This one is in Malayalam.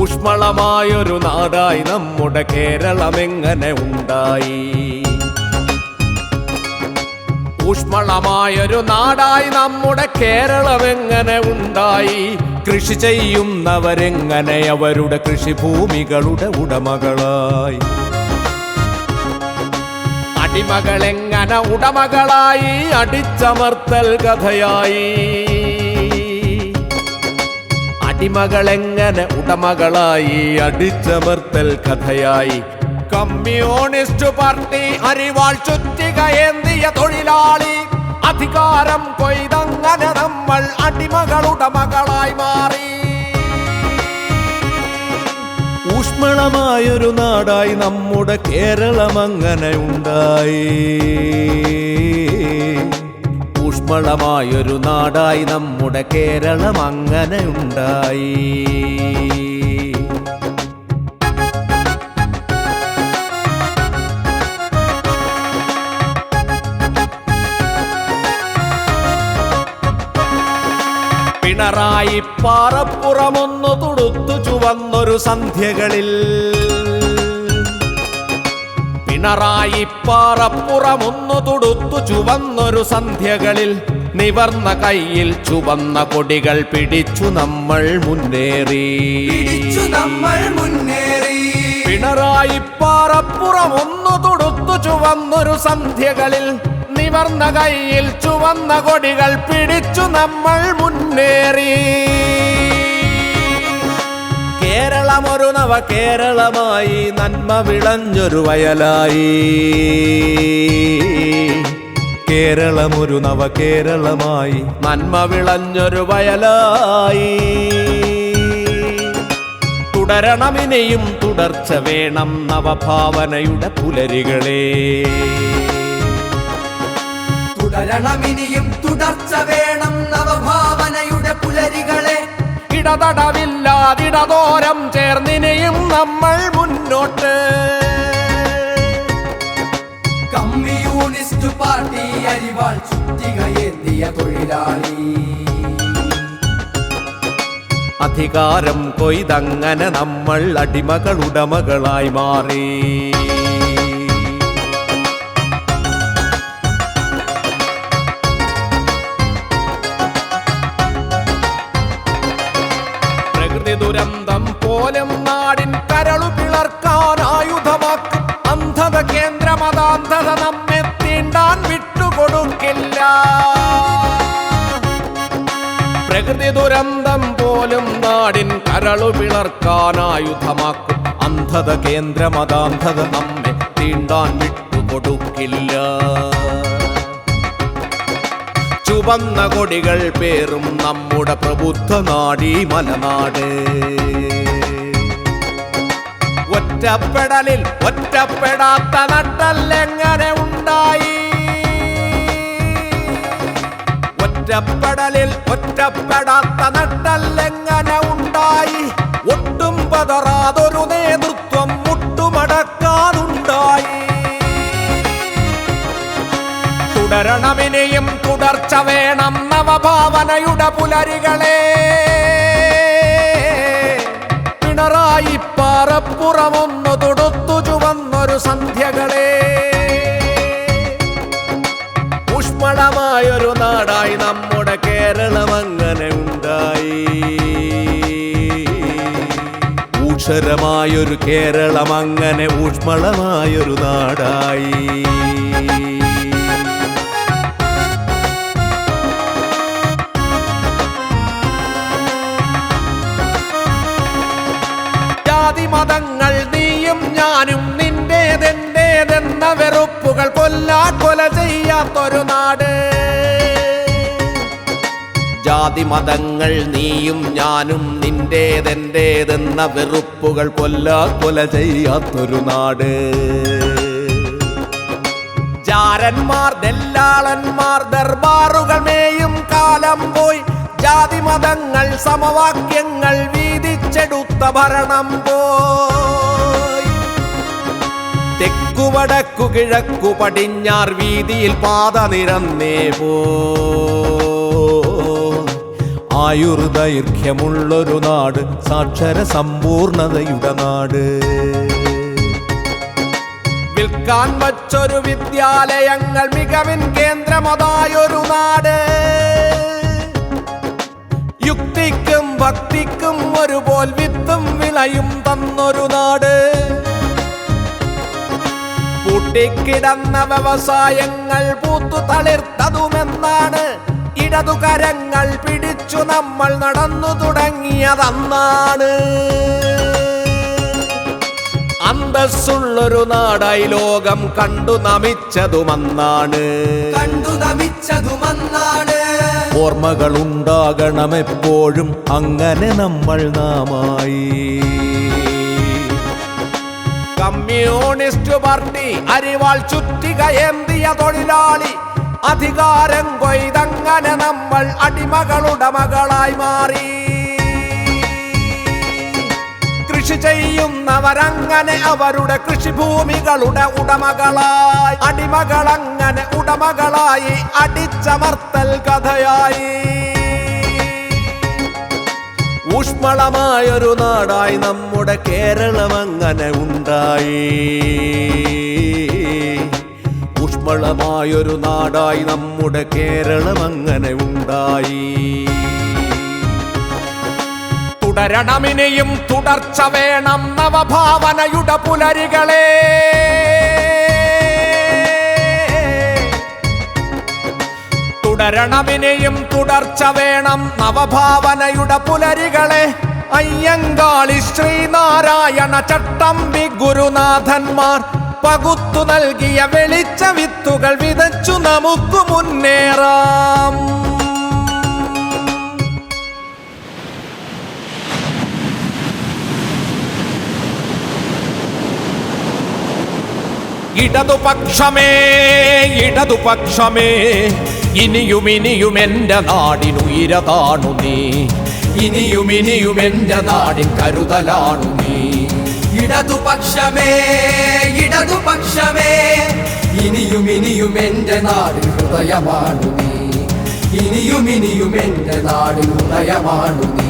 ഊഷ്മളമായൊരു നാടായി നമ്മുടെ കേരളം എങ്ങനെ ഉണ്ടായി? ഊഷ്മളമായൊരു നാടായി നമ്മുടെ കേരളം എങ്ങനെ ഉണ്ടായി? കൃഷി ചെയ്യുന്നവരെങ്ങനെ അവരുടെ കൃഷിഭൂമികളുടെ ഉടമകളായി? അടിമകളെങ്ങനെ ഉടമകളായി? അടിച്ചമർത്തൽ കഥയായി. അടിമകളെങ്ങനെ ഉടമകളായി? അടിച്ചമർത്തൽ കഥയായി. കമ്മ്യൂണിസ്റ്റ് പാർട്ടി അരിവാൾ ചുറ്റികയേന്തിയ തൊഴിലാളി. അധികാരം കൊയ്തങ്ങനെ നമ്മൾ അടിമകളുടമകളായി മാറി. ഊഷ്മളമായൊരു നാടായി നമ്മുടെ കേരളം അങ്ങനെ ഉണ്ടായി. ഊഷ്മളമായൊരു നാടായി നമ്മുടെ കേരളം അങ്ങനെ ഉണ്ടായി പിണറായി പാറപ്പുറമൊന്നു തുടുത്തു ചുവന്നൊരു സന്ധ്യകളിൽ. പിണറായി പാറപ്പുറമൊന്നു തുടുത്തു ചുവന്നൊരു സന്ധ്യകളിൽ നിവർന്ന കയ്യിൽ ചുവന്ന കൊടികൾ പിടിച്ചു നമ്മൾ മുന്നേറി. പിടിച്ചു നമ്മൾ മുന്നേറി. പിണറായി പാറപ്പുറമൊന്നു തുടുത്തു ചുവന്നൊരു സന്ധ്യകളിൽ നിവർന്ന കയ്യിൽ ചുവന്ന കൊടികൾ പിടിച്ചു നമ്മൾ മുന്നേറി. കേരളം ഒരു നവ കേരളമായി നന്മ വിളഞ്ഞൊരു വയലായി. കേരളം ഒരു നവ കേരളമായി നന്മ വിളഞ്ഞൊരു വയലായി. തുടരണമിനെയും തുടർച്ച വേണം നവഭാവനയുടെ പുലരികളെ. തുടരണമിനെയും തുടർച്ച വേണം ഇടതടവില്ലാതിടതോരം ചേർന്നിനെയും നമ്മൾ മുന്നോട്ട്. കമ്മ്യൂണിസ്റ്റ് പാർട്ടി അരിവാൾ ചുറ്റികയെത്തിയ തൊഴിലാളി. അധികാരം കൊയ്തങ്ങനെ നമ്മൾ അടിമകൾ ഉടമകളായി മാറി. ദുരന്തം പോലും നാടിൻ കരളു പിളർക്കാൻ ആയുധമാക്കും. അന്ധത കേന്ദ്രമതാന്ധത നമ്മെ തീണ്ടാൻ വിട്ടുകൊടുക്കില്ല. പ്രകൃതി ദുരന്തം പോലും നാടിൻ കരളു പിളർക്കാൻ ആയുധമാക്കും. അന്ധത കേന്ദ്രമതാന്ധത നമ്മെ തീണ്ടാൻ വിട്ടുകൊടുക്കില്ല. ചുവന്ന കൊടികൾ പേറും നമ്മുടെ പ്രബുദ്ധ നാടി മലനാട്. ഒറ്റപ്പെടലിൽ ഒറ്റപ്പെടാത്ത നട്ടല്ലെങ്ങനെ ഉണ്ടായി? ഒറ്റപ്പെടലിൽ ഒറ്റപ്പെടാത്ത നട്ടല്ലെങ്ങനെ ഉണ്ടായി? ഒട്ടും പതറാതൊരു നേതൃത്വം മുട്ടുമടക്കാനുണ്ടായി. തുടരണമിനിയും തുടർച്ച വേണം നവഭാവനയുടെ പുലരികളെ. പിണറായി പാറപ്പുറമൊന്നു തൊടുത്തു ചുവന്നൊരു സന്ധ്യകളെ. ഊഷ്മളമായൊരു നാടായി നമ്മുടെ കേരളം അങ്ങനെ ഉണ്ടായി. ഊഷരമായൊരു കേരളം അങ്ങനെ ഊഷ്മളമായൊരു നാടായി. നാട് ജാതി മതങ്ങൾ നീയും ഞാനും നിന്റേതെന്റേതെന്ന വെറുപ്പുകൾ കൊല്ല കൊല ചെയ്യാത്തൊരു നാട്. ജാരന്മാർ ദല്ലാളന്മാർ ദർബാറുകൾ മേയും കാലം പോയി. ജാതി മതങ്ങൾ സമവാക്യങ്ങൾ വീതിച്ചെടുത്ത ഭരണം പോയി തെക്കു വടക്കു കിഴക്കു പടിഞ്ഞാർ വീതിയിൽ പാത നിരന്നേ പോ. ആയുർദൈർഘ്യമുള്ളൊരു നാട് സാക്ഷര സമ്പൂർണതയുടെ നാട്. വിൽക്കാൻ വച്ചൊരു വിദ്യാലയങ്ങൾ മികവിൻ കേന്ദ്രമതായൊരു നാട്. യുക്തിക്കും ഭക്തിക്കും ഒരുപോൽ വിത്തും വിളയും തന്നൊരു നാട്. പൂട്ടിക്കിടന്ന വ്യവസായങ്ങൾ പൂത്തു തളിർത്തതുമെന്നാണ്. ഇടതുകരങ്ങൾ പിടിച്ചു നമ്മൾ നടന്നു തുടങ്ങിയതന്നാണ്. അന്തസ്സുള്ളൊരു നാടായി ലോകം കണ്ടു നമിച്ചതുമന്നാണ്. കണ്ടു നമിച്ചതുമന്നാണ്. ഓർമ്മകൾ ഉണ്ടാകണമെപ്പോഴും അങ്ങനെ നമ്മൾ നാമായി. കമ്മ്യൂണിസ്റ്റ് പാർട്ടി അരിവാൾ ചുറ്റിക ഏന്തിയ തൊഴിലാളി. അധികാരം കൊയ്തങ്ങനെ നമ്മൾ അടിമകളുടെ മകളായി മാറി. കൃഷി ചെയ്യുന്നവരങ്ങനെ അവരുടെ കൃഷിഭൂമികളുടെ ഉടമകളായി. അടിമകളങ്ങനെ ഉടമകളായി അടിച്ചമർത്തൽ കഥയായി. ഊഷ്മളമായൊരു നാടായി നമ്മുടെ കേരളം അങ്ങനെ ഉണ്ടായി. ഊഷ്മളമായൊരു നാടായി നമ്മുടെ കേരളം അങ്ങനെ ഉണ്ടായി. തുടരണമിനെയും തുടർച്ച വേണം നവഭാവനയുടെ പുലരികളെ. തുടരണമിനിയും തുടർച്ച വേണം നവഭാവനയുടെ പുലരികളെ. അയ്യങ്കാളി ശ്രീനാരായണ ചട്ടമ്പി ഗുരുനാഥന്മാർ പകുത്തു നൽകിയ വെളിച്ച വിത്തുകൾ വിതച്ചു നമുക്ക് മുന്നേറാം. ഇടതുപക്ഷമേ ഇടതുപക്ഷമേ ഇനിയും ഇനിയും എന്റെ നാടിനുയരതാണു നീ. ഇനിയും ഇനിയും എന്റെ നാടിൻ കരുതലാണു നീ. ഇടതുപക്ഷമേ ഇടതുപക്ഷമേ ഇനിയും ഇനിയും എന്റെ നാടിൻ ഹൃദയമാണു നീ. ഇനിയും ഇനിയും എന്റെ നാടിൻ ഹൃദയമാണു നീ.